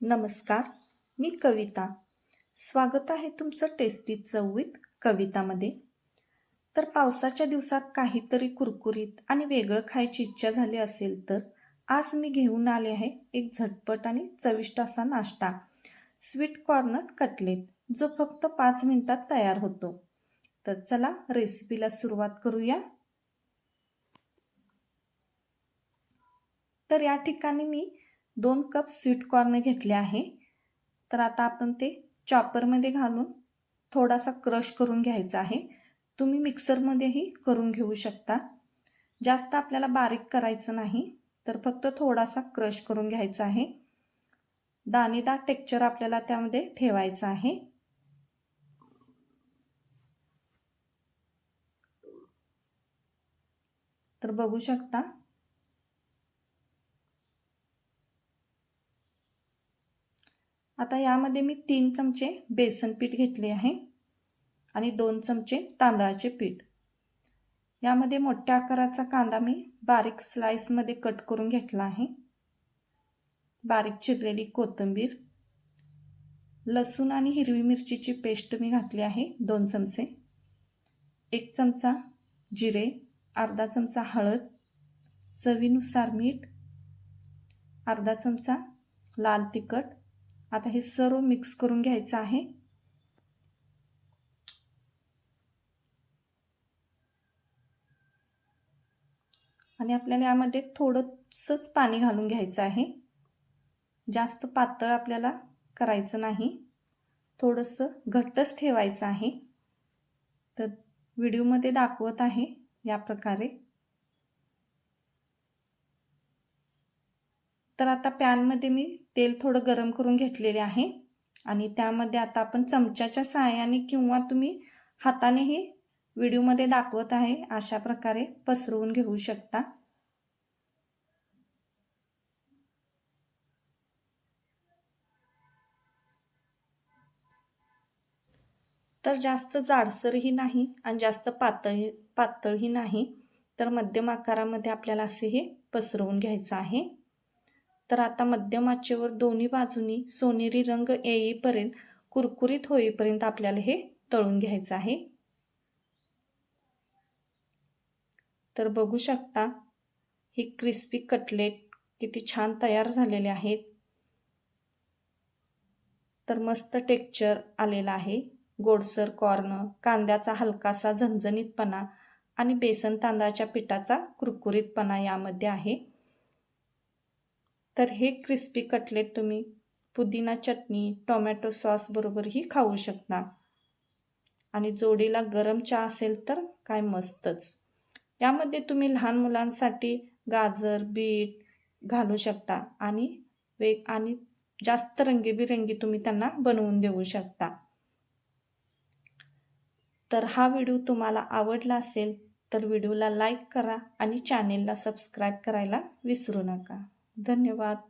नमस्कार मी कविता. स्वागत आहे तुमचं टेस्टी चवीत कवितामध्ये. तर पावसाच्या दिवसात काहीतरी कुरकुरीत आणि वेगळं खायची इच्छा झाली असेल तर आज मी घेऊन आले आहे एक झटपट आणि चविष्ट असा नाश्ता. स्वीट कॉर्नर कटलेट जो फक्त पाच मिनिटात तयार होतो. तर चला रेसिपीला सुरुवात करूया. तर या ठिकाणी मी दोन कप स्वीट कॉर्न घेतले आहे. तर आता आपण ते चॉपरमध्ये घालून थोडासा क्रश करून घ्यायचा आहे. तुम्ही मिक्सरमध्येही करून घेऊ शकता. जास्त आपल्याला बारीक करायचं नाही तर फक्त थोडासा क्रश करून घ्यायचा आहे. दाणेदार टेक्चर आपल्याला त्यामध्ये ठेवायचं आहे. तर बघू शकता आता यामध्ये मी तीन चमचे बेसन पीठ घेतले आहे आणि दोन चमचे तांदळाचे पीठ. यामध्ये मोठ्या आकाराचा कांदा मी बारीक स्लाइसमध्ये कट करून घेतला आहे. बारीक चिरलेली कोथिंबीर लसूण आणि हिरवी मिरचीची पेस्ट मी घातली आहे दोन चमचे. एक चमचा जिरे अर्धा चमचा हळद चवीनुसार मीठ अर्धा चमचा लाल तिखट आता हे सर्व मिक्स करून घ्यायचं आहे. आणि आपल्याला यामध्ये थोडंसंच पाणी घालून घ्यायचं आहे. जास्त पातळ आपल्याला करायचं नाही. थोडंसं घट्टच ठेवायचं आहे. तर व्हिडिओमध्ये दाखवत आहे या प्रकारे. तर आता पॅनमध्ये मी तेल थोडं गरम करून घेतलेले आहे. आणि त्यामध्ये आता आपण चमच्याच्या सहाय्याने किंवा तुम्ही हातानेही व्हिडिओमध्ये दाखवत आहे अशा प्रकारे पसरवून घेऊ शकता. तर जास्त जाडसरही नाही आणि जास्त पातळ पातळही नाही. तर मध्यम आकारामध्ये आपल्याला असे हे पसरवून घ्यायचं आहे. तर आता मध्यम आचेवर दोन्ही बाजूनी सोनेरी रंग येईपर्यंत कुरकुरीत होईपर्यंत आपल्याला हे तळून घ्यायचं आहे. तर बघू शकता ही क्रिस्पी कटलेट किती छान तयार झालेले आहेत. तर मस्त टेक्चर आलेला आहे. गोडसर कॉर्न कांद्याचा हलकासा झणझणीतपणा आणि बेसन तांदळाच्या पिठाचा कुरकुरीतपणा यामध्ये आहे. तर हे क्रिस्पी कटलेट तुम्ही पुदिना चटणी टोमॅटो सॉस बरोबरही खाऊ शकता. आणि जोडीला गरम चहा असेल तर काय मस्तच. यामध्ये तुम्ही लहान मुलांसाठी गाजर बीट घालू शकता आणि वेग आणि जास्त रंगीबिरंगी तुम्ही त्यांना बनवून देऊ शकता. तर हा व्हिडिओ तुम्हाला आवडला असेल तर व्हिडिओला लाईक करा आणि चॅनेलला सबस्क्राईब करायला विसरू नका. धन्यवाद.